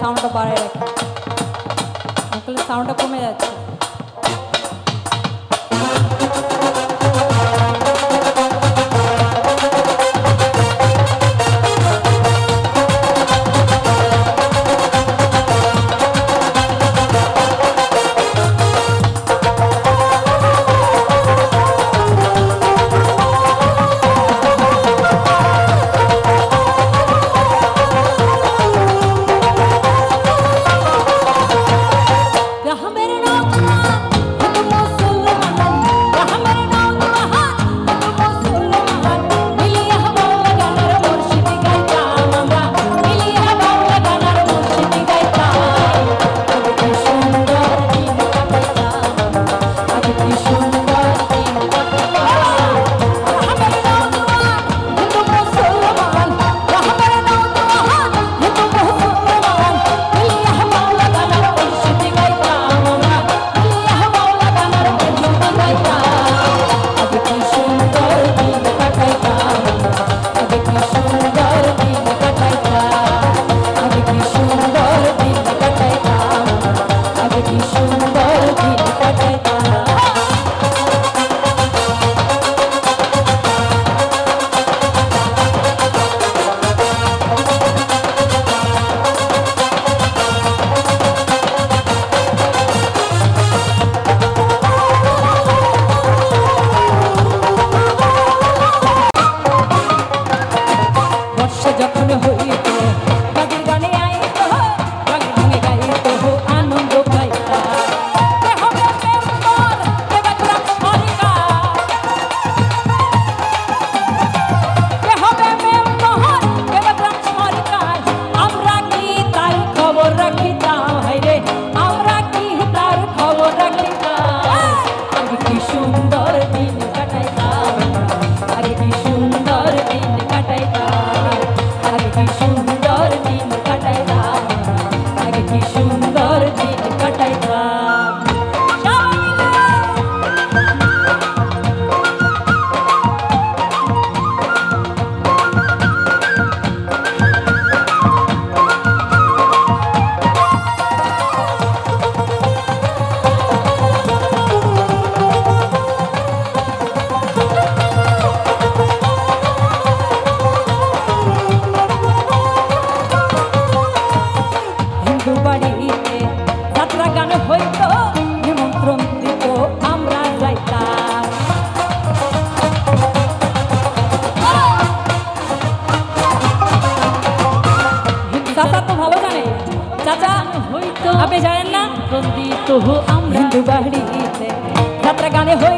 সাউন্ডটা বাড়ায় রাখি। নকলের সাউন্ডটা কমে যাচ্ছে। আপনি জানেন না? নন্দিত আমরা। হিন্দু বাড়িতে যাত্রা গানে হয়ে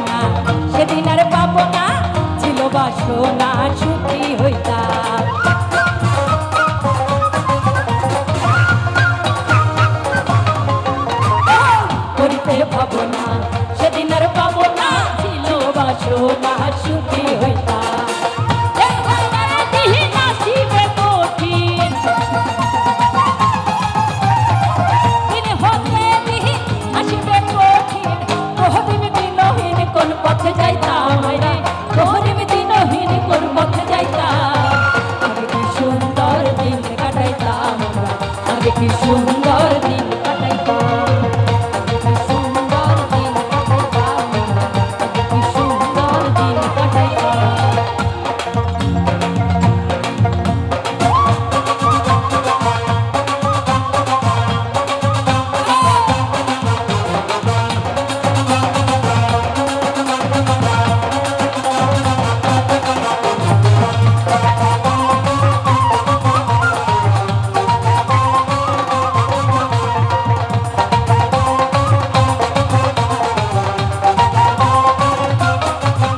পাবো সেদিন আর পাবো না ছিল বাসনা শুধু কিছু